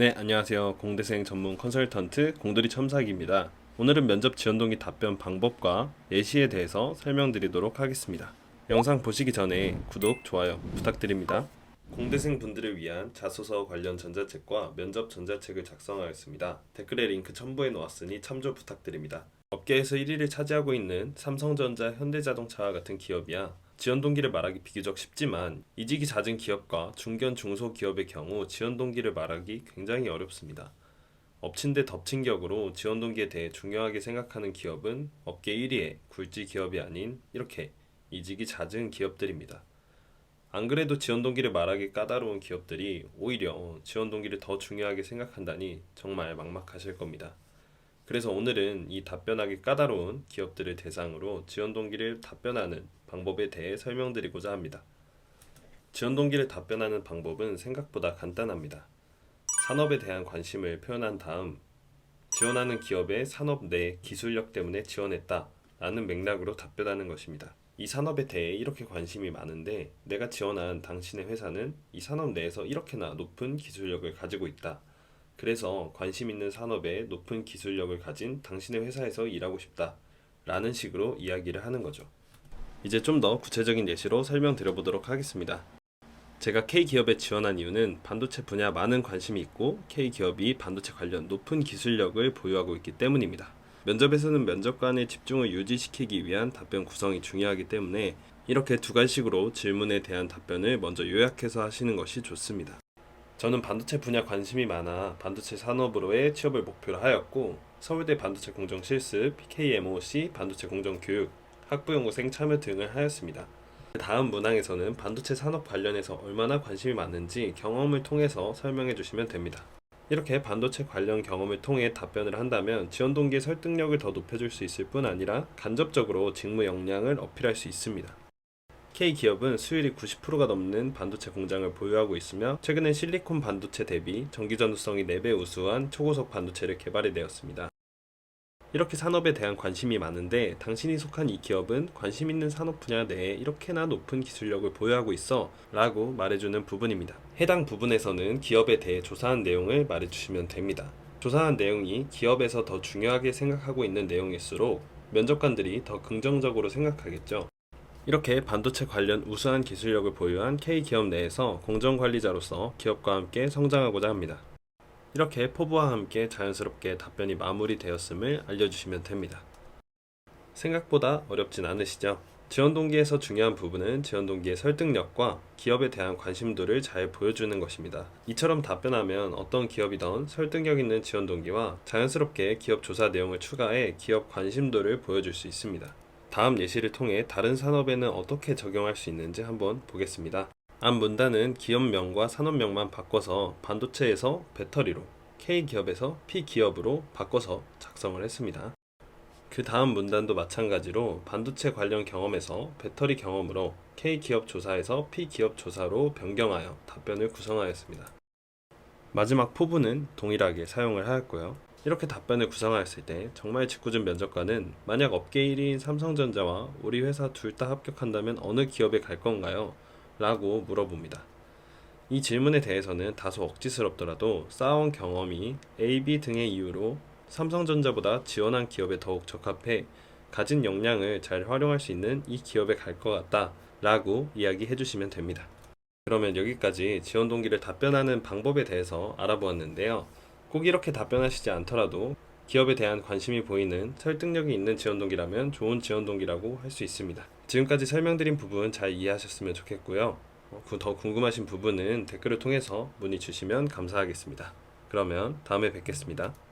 네, 안녕하세요. 공대생 전문 컨설턴트 공돌이 첨삭입니다. 오늘은 면접 지원 동기 답변 방법과 예시에 대해서 설명드리도록 하겠습니다. 영상 보시기 전에 구독, 좋아요 부탁드립니다. 공대생 분들을 위한 자소서 관련 전자책과 면접 전자책을 작성하였습니다. 댓글에 링크 첨부해 놓았으니 참조 부탁드립니다. 업계에서 1위를 차지하고 있는 삼성전자, 현대자동차와 같은 기업이야 지원 동기를 말하기 비교적 쉽지만 이직이 잦은 기업과 중견 중소기업의 경우 지원 동기를 말하기 굉장히 어렵습니다. 엎친 데 덮친 격으로 지원 동기에 대해 중요하게 생각하는 기업은 업계 1위의 굴지 기업이 아닌 이렇게 이직이 잦은 기업들입니다. 안 그래도 지원 동기를 말하기 까다로운 기업들이 오히려 지원 동기를 더 중요하게 생각한다니 정말 막막하실 겁니다. 그래서 오늘은 이 답변하기 까다로운 기업들을 대상으로 지원 동기를 답변하는 방법에 대해 설명드리고자 합니다. 지원 동기를 답변하는 방법은 생각보다 간단합니다. 산업에 대한 관심을 표현한 다음 지원하는 기업의 산업 내 기술력 때문에 지원했다 라는 맥락으로 답변하는 것입니다. 이 산업에 대해 이렇게 관심이 많은데 내가 지원한 당신의 회사는 이 산업 내에서 이렇게나 높은 기술력을 가지고 있다. 그래서 관심 있는 산업에 높은 기술력을 가진 당신의 회사에서 일하고 싶다. 라는 식으로 이야기를 하는 거죠. 이제 좀 더 구체적인 예시로 설명드려 보도록 하겠습니다. 제가 K기업에 지원한 이유는 반도체 분야 많은 관심이 있고 K기업이 반도체 관련 높은 기술력을 보유하고 있기 때문입니다. 면접에서는 면접관의 집중을 유지시키기 위한 답변 구성이 중요하기 때문에 이렇게 두 가지식으로 질문에 대한 답변을 먼저 요약해서 하시는 것이 좋습니다. 저는 반도체 분야 관심이 많아 반도체 산업으로의 취업을 목표로 하였고 서울대 반도체 공정 실습, KMOC 반도체 공정 교육, 학부연구생 참여 등을 하였습니다. 다음 문항에서는 반도체 산업 관련해서 얼마나 관심이 많은지 경험을 통해서 설명해 주시면 됩니다. 이렇게 반도체 관련 경험을 통해 답변을 한다면 지원 동기의 설득력을 더 높여줄 수 있을 뿐 아니라 간접적으로 직무 역량을 어필할 수 있습니다. K 기업은 수율이 90%가 넘는 반도체 공장을 보유하고 있으며 최근엔 실리콘 반도체 대비 전기 전도성이 4배 우수한 초고속 반도체를 개발해 내었습니다. 이렇게 산업에 대한 관심이 많은데 당신이 속한 이 기업은 관심 있는 산업 분야 내에 이렇게나 높은 기술력을 보유하고 있어 라고 말해주는 부분입니다. 해당 부분에서는 기업에 대해 조사한 내용을 말해주시면 됩니다. 조사한 내용이 기업에서 더 중요하게 생각하고 있는 내용일수록 면접관들이 더 긍정적으로 생각하겠죠. 이렇게 반도체 관련 우수한 기술력을 보유한 K 기업 내에서 공정관리자로서 기업과 함께 성장하고자 합니다. 이렇게 포부와 함께 자연스럽게 답변이 마무리되었음을 알려주시면 됩니다. 생각보다 어렵진 않으시죠? 지원 동기에서 중요한 부분은 지원 동기의 설득력과 기업에 대한 관심도를 잘 보여주는 것입니다. 이처럼 답변하면 어떤 기업이든 설득력 있는 지원 동기와 자연스럽게 기업 조사 내용을 추가해 기업 관심도를 보여줄 수 있습니다. 다음 예시를 통해 다른 산업에는 어떻게 적용할 수 있는지 한번 보겠습니다. 앞 문단은 기업명과 산업명만 바꿔서 반도체에서 배터리로, K기업에서 P기업으로 바꿔서 작성을 했습니다. 그 다음 문단도 마찬가지로 반도체 관련 경험에서 배터리 경험으로 K기업 조사에서 P기업 조사로 변경하여 답변을 구성하였습니다. 마지막 포부는 동일하게 사용을 하였고요. 이렇게 답변을 구성하였을 때 정말 직구준 면접관은 만약 업계 1위인 삼성전자와 우리 회사 둘 다 합격한다면 어느 기업에 갈 건가요? 라고 물어봅니다. 이 질문에 대해서는 다소 억지스럽더라도 쌓아온 경험이 A, B 등의 이유로 삼성전자보다 지원한 기업에 더욱 적합해 가진 역량을 잘 활용할 수 있는 이 기업에 갈 것 같다 라고 이야기해 주시면 됩니다. 그러면 여기까지 지원 동기를 답변하는 방법에 대해서 알아보았는데요. 꼭 이렇게 답변하시지 않더라도 기업에 대한 관심이 보이는 설득력이 있는 지원 동기라면 좋은 지원 동기라고 할 수 있습니다. 지금까지 설명드린 부분 잘 이해하셨으면 좋겠고요. 어, 그더 궁금하신 부분은 댓글을 통해서 문의 주시면 감사하겠습니다. 그러면 다음에 뵙겠습니다.